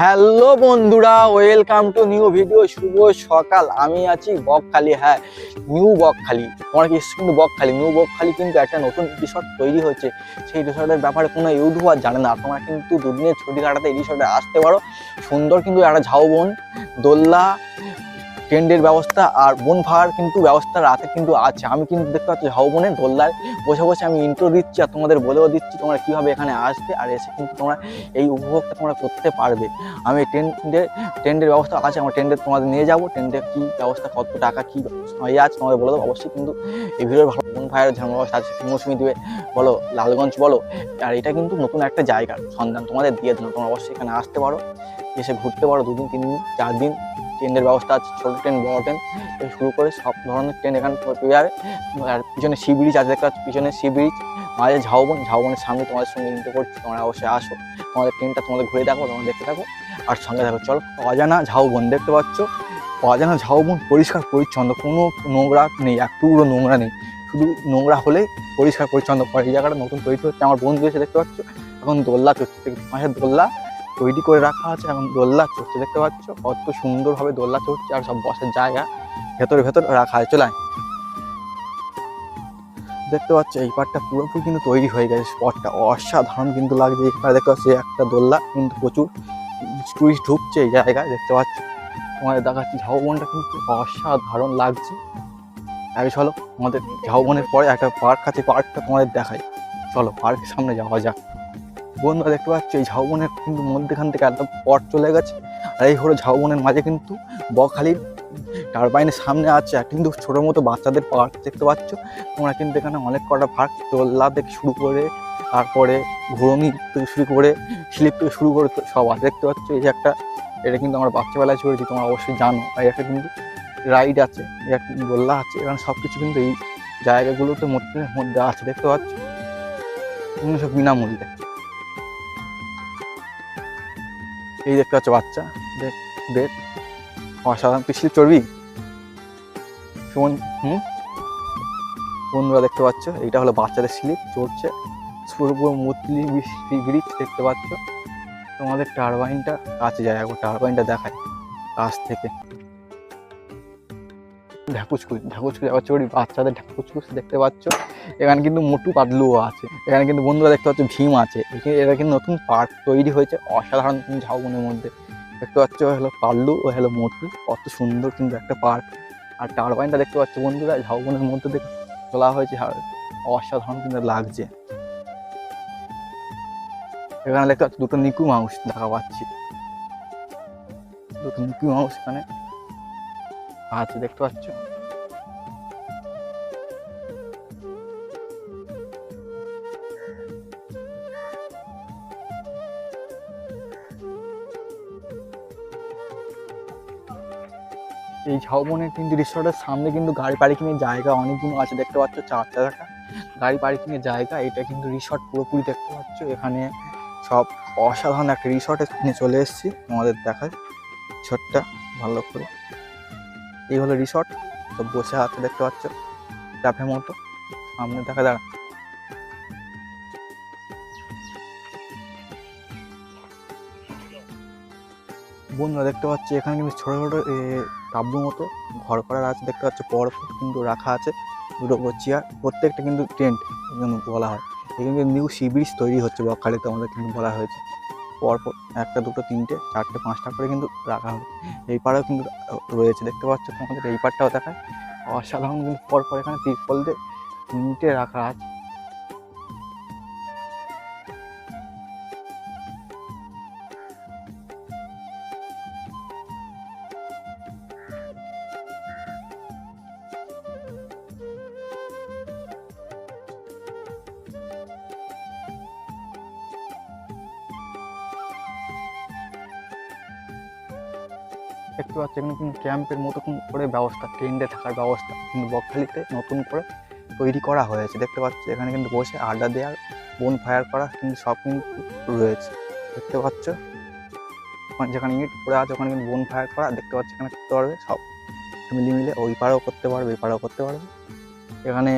Hello বন্ধুরা, welcome to new video, শুভ সকাল। আমি আছি বকখালি হ্যাঁ নিউ বকখালি। তোমার কি কিন্তু বকখালি? নিউ বকখালি কিন্তু একটা নতুন রিসর্ট তৈরি হচ্ছে সেই রিসর্টের ব্যাপারে কোনো ইউটিউবার জানে না। তোমরা কিন্তু দুদিনের ছুটি কাটাতে এই রিসর্টে আসতে পারো। সুন্দর কিন্তু একটা ঝাউবন দোল্লা টেন্টের ব্যবস্থা আর বন ভাড়ার কিন্তু ব্যবস্থা রাতে কিন্তু আছে। আমি কিন্তু দেখতে পাচ্ছি ঝাউবনে দোল্লায় বসে বসে আমি ইন্ট্রো দিচ্ছি আর তোমাদের বলেও দিচ্ছি তোমরা কীভাবে এখানে আসবে আর এসে কিন্তু তোমরা এই উপভোগটা তোমরা করতে পারবে। আমি টেন্টের টেন্টের ব্যবস্থা আছে, আমার টেন্টে তোমাদের নিয়ে যাব। টেন্টের কী ব্যবস্থা, কত টাকা, কী ইয়ে আছে তোমাদের বলে দেবো। অবশ্যই কিন্তু এই ভিডিওর ভালো বন ফায়ার ঝামেলা ব্যবস্থা আছে মৌসুমি দিবে, বলো লালগঞ্জ বলো। আর এটা কিন্তু নতুন একটা জায়গার সন্ধান তোমাদের দিয়ে দিলাম। তোমরা অবশ্যই এখানে আসতে পারো, এসে ঘুরতে পারো দুদিন তিন দিন চার দিন ট্রেনের ব্যবস্থা আছে, ছোটো ট্রেন, বড় ট্রেন থেকে শুরু করে সব ধরনের ট্রেন এখানে যাবে আর পিছনে সি ব্রিজ আছে, দেখতে পাচ্ছ, পিছনে সি ব্রিজ, মাঝে ঝাউবন, ঝাউবনের সামনে তোমাদের সঙ্গে ইন্টার করছি, তোমরা অবশ্যই আসো। তোমাদের ট্রেনটা তোমাদের ঘুরে দেখো, তোমরা দেখতে থাকো। আর সঙ্গে থাকো, চলো, অজানা ঝাউবন দেখতে পাচ্ছ। অজানা ঝাউবন পরিষ্কার পরিচ্ছন্ন, কোনো নোংরা নেই একটুও নোংরা নেই। শুধু নোংরা হলে পরিষ্কার পরিচ্ছন্ন করে, এই জায়গাটা নতুন তৈরি হচ্ছে। আমার বন্ধু এসে দেখতে পাচ্ছ, এখন দোল্লা চড়ছে মাসের দোল্লা তৈরি করে রাখা আছে এখন দোল্লা চড়ছে দেখতে পাচ্ছ। কত সুন্দরভাবে দোল্লা চড়ছে আর সব বসার জায়গা ভেতরে ভেতরে রাখা আছে। চলে দেখতে পাচ্ছ, এই পাটটা পুরোপুরি কিন্তু তৈরি হয়ে গেছে। স্পটটা অসাধারণ কিন্তু লাগছে। এখানে দেখতে পাচ্ছি একটা দোল্লা কিন্তু প্রচুর টুরিস্ট ঢুকছে এই জায়গায়। দেখতে পাচ্ছ, তোমাদের দেখাচ্ছি, ঝাউবনটা কিন্তু অসাধারণ লাগছে। আগে চলো, আমাদের ঝাউবনের পরে একটা পার্ক আছে। পার্কটা তোমাদের দেখাই। চলো পার্কের সামনে যাওয়া যাক। বন্ধুরা দেখতে পাচ্ছ, এই ঝাউবনের কিন্তু মধ্যেখান থেকে একটা পট চলে গেছে। আর এই হলো ঝাউবনের মাঝে কিন্তু বকখালির টারবাইনের সামনে আছে, আর কিন্তু ছোটোর মতো বাচ্চাদের পার্ক দেখতে পাচ্ছ। তোমরা কিন্তু এখানে অনেক কটা পার্ক দোল্লা থেকে শুরু করে, তারপরে ঘুরমি থেকে শুরু করে, স্লিপ থেকে শুরু করে সব আছে। দেখতে পাচ্ছ, এই যে একটা, এটা কিন্তু আমরা বাচ্চাবেলায় চড়েছি তোমরা অবশ্যই জানো। আর একটা কিন্তু রাইড আছে একটা দোল্লা আছে, এখানে সব কিছু কিন্তু এই জায়গাগুলোতে মধ্যে মধ্যে আছে, দেখতে পাচ্ছ। সব বিনামূল্যে। এই দেখতে পাচ্ছ বাচ্চা। দেখ দেখ। অসাধারণ। তুই চর্বি সুমন, হুম? বন্ধুরা দেখতে পাচ্ছ, এইটা হলো বাচ্চাদের স্লিপ, চড়ছে। পুরোপুরো মুতলি ব্রিজ দেখতে পাচ্ছ। তোমাদের টারবাইনটা কাছে যায় টারবাইনটা দেখায়, কাছ থেকে। ঢাকুচকুচ ঢাকুচকুচ আবার চড়ি বাচ্চাদের ঢাকুচকুচ দেখতে পাচ্ছ। এখানে কিন্তু মোটু পাতলুও আছে। এখানে কিন্তু বন্ধুরা দেখতে পাচ্ছ, ভীম আছে। এটা কিন্তু নতুন পার্ক তৈরি হয়েছে অসাধারণ ঝাউবনের মধ্যে। দেখতে পাচ্ছ হলো পাল্লু, ও হলো মোটু। কত সুন্দর কিন্তু একটা পার্ক। আর টারবাইনটা দেখতে পাচ্ছ বন্ধুরা, ঝাউবনের মধ্যে দেখে তোলা হয়েছে অসাধারণ কিন্তু লাগছে। এখানে দেখতে পাচ্ছ, দুটো নিকু মাউস দেখা পাচ্ছি। দুটো নিকু মাউস এখানে আছে দেখতে পাচ্ছ? এই ঝাউবনের কিন্তু রিসর্টের সামনে কিন্তু গাড়ি পার্কিংয়ের জায়গা অনেকগুলো আছে, দেখতে পাচ্ছ চার চাকা গাড়ি পার্কিংয়ের জায়গা, এটা কিন্তু রিসর্ট পুরোপুরি দেখতে পাচ্ছ। এখানে সব অসাধারণ একটা রিসর্টে চলে এসেছি, তোমাদের দেখায় রিসর্টটা, ভালো করে। এই হলো রিসর্ট সব বসে আছে দেখতে পাচ্ছ ক্যাফে মতো। সামনে দেখা দাঁড়া বন্ধুরা, দেখতে পাচ্ছি, এখানে কিন্তু ছোটো ছোটো তাবলু মতো ঘর করার আছে। দেখতে পাচ্ছ, পর পর কিন্তু রাখা আছে, দুটো চেয়ার প্রত্যেকটা কিন্তু টেন্ট বলা হয়। এখানে নিউ সি ব্রিজ তৈরি হচ্ছে বকখালিতে, আমাদের কিন্তু বলা হয়েছে। পরপর একটা, দুটো, তিনটে, চারটে, পাঁচটা করে কিন্তু রাখা হবে। এই পাড়েও কিন্তু রয়েছে, দেখতে পাচ্ছ তোমাদের? এই পাড়টাও দেখায়। অসাধারণ কিন্তু পরপর এখানে তিরপল দিয়ে তিনটে রাখা আছে। দেখতে পাচ্ছি এখানে কিন্তু ক্যাম্পের মতো কোন- করে ব্যবস্থা, টেন্টে থাকার ব্যবস্থা কিন্তু বকখালিতে নতুন করে তৈরি করা হয়েছে। দেখতে পাচ্ছি এখানে কিন্তু বসে আড্ডা দেওয়ার বোন ফায়ার করা কিন্তু সব কিন্তু রয়েছে। দেখতে পাচ্ছ? যেখানে ইট পড়ে আছে ওখানে কিন্তু বোন ফায়ার করা, দেখতে পাচ্ছি এখানে করতে পারবে সব ফ্যামিলি মিলে ওই পাড়েও করতে পারবে ওই পাড়েও করতে পারবে। এখানে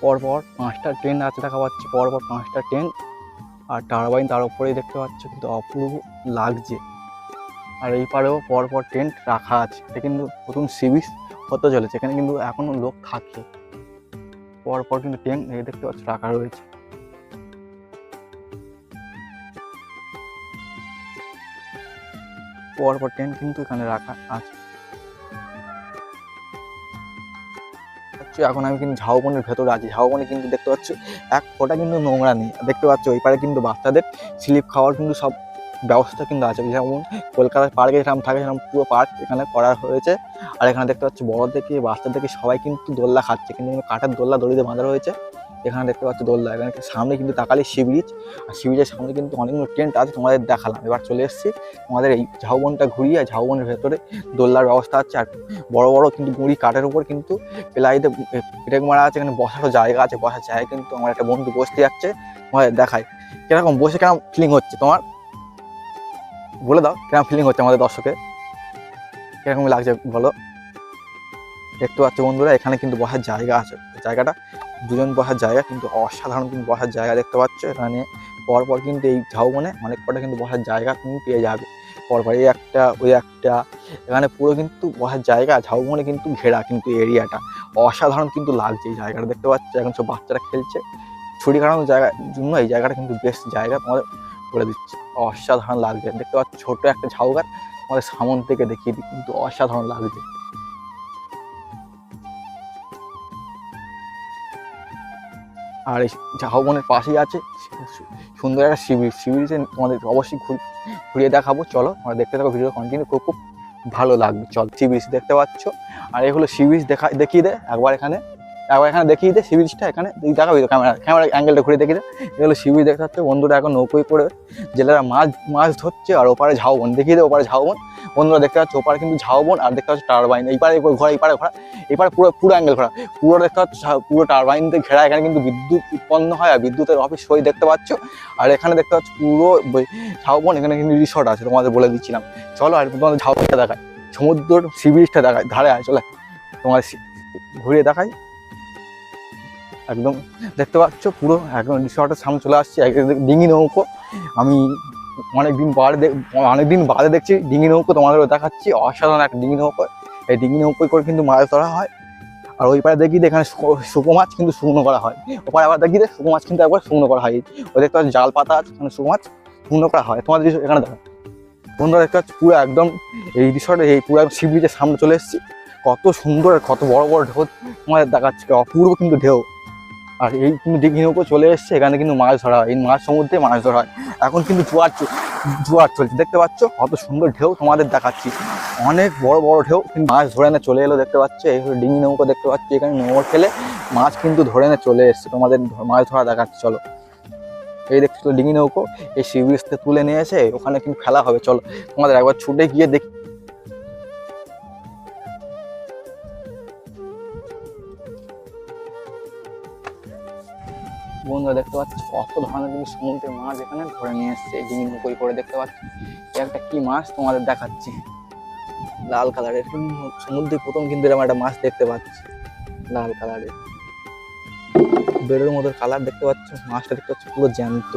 পরপর পাঁচটা ট্রেন আছে দেখা পাচ্ছি, পরপর পাঁচটা ট্রেন আর টারবাইন তার উপরেই দেখতে পাচ্ছ, কিন্তু অপূর্ব লাগছে। আর এই পারেও পর পর টেন্ট রাখা আছে। এটা কিন্তু প্রথম সি বিচ হতে চলেছে। এখানে কিন্তু এখনও লোক থাকে। পর পর কিন্তু টেন্ট এই দেখতে পাচ্ছ রাখা রয়েছে। পর পর টেন্ট কিন্তু এখানে রাখা আছে। এখন আমি কিন্তু ঝাউবনের ভেতরে আছি। ঝাউবনে কিন্তু দেখতে পাচ্ছ, এক ফোটা কিন্তু নোংরা নেই। দেখতে পাচ্ছ ওই পারে কিন্তু বাচ্চাদের স্লিপ খাওয়ার কিন্তু সব ব্যবস্থা কিন্তু আছে। যেমন কলকাতার পার্কে যেরকম থাকে সেরকম পুরো পার্ক এখানে করা হয়েছে। আর এখানে দেখতে পাচ্ছি বড় থেকে বাচ্চা থেকে সবাই কিন্তু দোল্লা খাচ্ছে। কিন্তু কাঠের দোল্লা দড়িতে বাঁধা রয়েছে। এখানে দেখতে পাচ্ছ দোল্লা এখানে সামনে কিন্তু তাকালি সি ব্রিজ। আর সি ব্রিজের সামনে কিন্তু অনেকগুলো টেন্ট আছে, তোমাদের দেখালাম। এবার চলে এসেছি তোমাদের এই ঝাউবনটা ঘুরিয়ে। আর ঝাউবনের ভেতরে দোল্লার ব্যবস্থা আছে। আর বড় বড় কিন্তু গুঁড়ি কাঠের উপর কিন্তু প্লাইতে পেটেক মারা আছে। এখানে বসারও জায়গা আছে। বসার জায়গা কিন্তু আমার একটা বন্ধু বসতে যাচ্ছে। তোমাদের দেখায় কীরকম বসে কেমন ফিলিং হচ্ছে তোমার? বলে দাও, কেমন ফিলিং হচ্ছে আমাদের দর্শকে কীরকম লাগছে বলো? দেখতে পাচ্ছ বন্ধুরা, এখানে কিন্তু বসার জায়গা আছে। জায়গাটা, দুজন বসার জায়গা, কিন্তু অসাধারণ কিন্তু বসার জায়গা দেখতে পাচ্ছ। এখানে পরপর কিন্তু এই ঝাউবনে অনেক কটা কিন্তু বসার জায়গা তুমি পেয়ে যাবে। পরপর এই একটা, ওই একটা, এখানে পুরো কিন্তু বসার জায়গা ঝাউবনে কিন্তু ঘেরা কিন্তু এরিয়াটা। অসাধারণ কিন্তু লাগছে এই জায়গাটা দেখতে পাচ্ছ। এখন সব বাচ্চারা খেলছে। ছুটি কাটানোর জায়গার জন্য এই জায়গাটা কিন্তু বেস্ট জায়গা। তোমাদের বলে দিচ্ছি। অসাধারণ লাগছে। দেখতে পাচ্ছ, ছোট একটা ঝাউ গাছ আমাদের সামন থেকে দেখিয়ে দিই কিন্তু অসাধারণ লাগছে। আর এই ঝাউবনের পাশেই আছে সুন্দর একটা শিবির শিবিরিতে তোমাদের অবশ্যই ঘুর- ঘুরিয়ে দেখাবো। চলো, তোমরা দেখতে থাকো ভিডিও কন্টিনিউ খুব খুব ভালো লাগবে। চল সি বিচ দেখতে পাচ্ছ। আর এই হলো সি বিচ দেখা, দেখিয়ে দে একবার এখানে। একবার এখানে দেখিয়ে দে সি বিচটা এখানে। তুই দেখাবি তো ক্যামেরা ক্যামেরা অ্যাঙ্গেলটা ঘুরে দেখিয়ে দে এই সি বিচ দেখতে পাচ্ছ বন্ধুরা এখন নৌকোয় করে জেলেরা মাছ মাছ ধরছে আর ওপারে ঝাউবন। দেখিয়ে দে ওপারে ঝাউবন। বন্ধুরা দেখতে পাচ্ছ, ওপারে কিন্তু ঝাউবন আর দেখতে পাচ্ছ টারবাইন। এই পারে ঘোরা এই পারে ঘোরা এই পারে পুরো পুরো অ্যাঙ্গেল ঘোরা পুরো দেখতে পাচ্ছ পুরো টারবাইন দিয়ে ঘেরা। এখানে কিন্তু বিদ্যুৎ উৎপন্ন হয় আর বিদ্যুতের অফিস সই দেখতে পাচ্ছ। আর এখানে দেখতে পাচ্ছ পুরো ঝাউবন, এখানে কিন্তু রিসর্ট আছে, তোমাদের বলে দিচ্ছিলাম। চলো আর তোমাদের ঝাউবনটা দেখায় সমুদ্র সি বিচটা দেখায় ধারে আয়, চলে তোমার ঘুরে দেখাই। একদম দেখতে পাচ্ছ পুরো একদম রিসর্টের সামনে চলে আসছে, একদম ডিঙি নৌকো। আমি অনেকদিন বাদে অনেকদিন বাদে দেখছি ডিঙি নৌকো তোমাদেরও দেখাচ্ছি, অসাধারণ একটা ডিঙি নৌকো। এই ডিঙি নৌকোয় করে কিন্তু মাছ ধরা হয়। আর ওই পারে দেখি এখানে শুকো মাছ কিন্তু শুকনো করা হয়। ওপারে আবার দেখি শুকো মাছ কিন্তু একবার শুকনো করা হয়। ওই দেখতে পাচ্ছি জাল পাতা আছে, এখানে মাছ শুকনো করা হয়। তোমাদের এখানে দেখো বন্ধুরা, দেখতে পাচ্ছি পুরো একদম এই রিসর্টে এই পুরো সি ব্রিজের সামনে চলে এসেছি। কত সুন্দর কত বড় বড় ঢেউ তোমাদের দেখাচ্ছে। অপূর্ব কিন্তু ঢেউ। আর এই কিন্তু ডিঘি নৌকো চলে এসছে, এখানে কিন্তু মাছ ধরা হয়। এই মাছ সমুদ্রে মাছ ধরা হয়। এখন কিন্তু জোয়ার জোয়ার চলছে। দেখতে পাচ্ছ? কত সুন্দর ঢেউ তোমাদের দেখাচ্ছি। অনেক বড় বড় ঢেউ কিন্তু মাছ ধরে এনে চলে এলো দেখতে পাচ্ছ? এই হলো ডিঙি নৌকো দেখতে পাচ্ছি? এখানে নোংর খেলে মাছ কিন্তু ধরে এনে চলে এসছে। তোমাদের মাছ ধরা দেখাচ্ছে, চলো। এই দেখছ ডিঙি নৌকো। এই সি তুলে নিয়ে এসে ওখানে কিন্তু খেলা হবে। চলো, তোমাদের একবার ছুটে গিয়ে দেখ। বন্ধুরা দেখতে পাচ্ছি, কত ধরনের কিন্তু সমুদ্রের মাছ এখানে ধরে নিয়ে এসছে ডিঙি নৌকোই করে দেখতে পাচ্ছি। একটা কি মাছ তোমাদের দেখাচ্ছি। লাল কালারের। সমুদ্রে প্রথম কিন্তু এরকম একটা মাছ দেখতে পাচ্ছি। লাল কালারের। বেড়ের মতো কালার দেখতে পাচ্ছ। মাছটা দেখতে পাচ্ছ পুরো জ্যান্ত।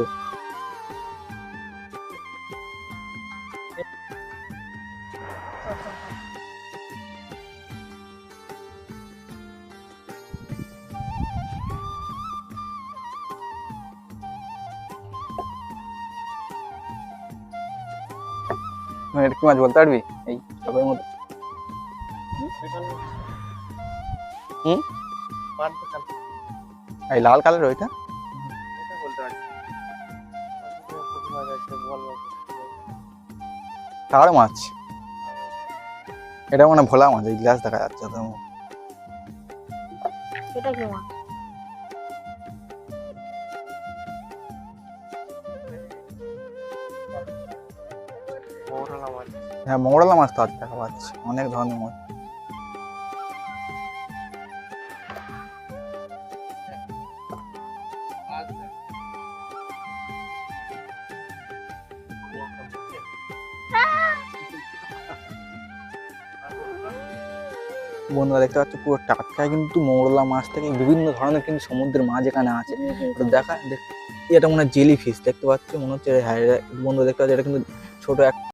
মানে এটা কি মাছ বলতে পারবি? এই টবের মতো। হুম? এই লাল কালার ওইটা? কার মাছ? এটা মানে ভোলা মাছ, এই গ্লাস দেখা যাচ্ছে তো। এটা কি মাছ? হ্যাঁ মৌরলা মাছ তো আজ দেখা পাচ্ছি অনেক ধরনের মাছ বন্ধুরা দেখতে পাচ্ছ পুরো টাটকা কিন্তু মৌরলা মাছ থেকে বিভিন্ন ধরনের কিন্তু সমুদ্রের মাছ এখানে আছে। তো দেখা দেখ এটা মনে হয় জেলি ফিশ দেখতে পাচ্ছ? মনে হচ্ছে হ্যাঁ বন্ধুরা দেখতে পাচ্ছ এটা কিন্তু ছোট এক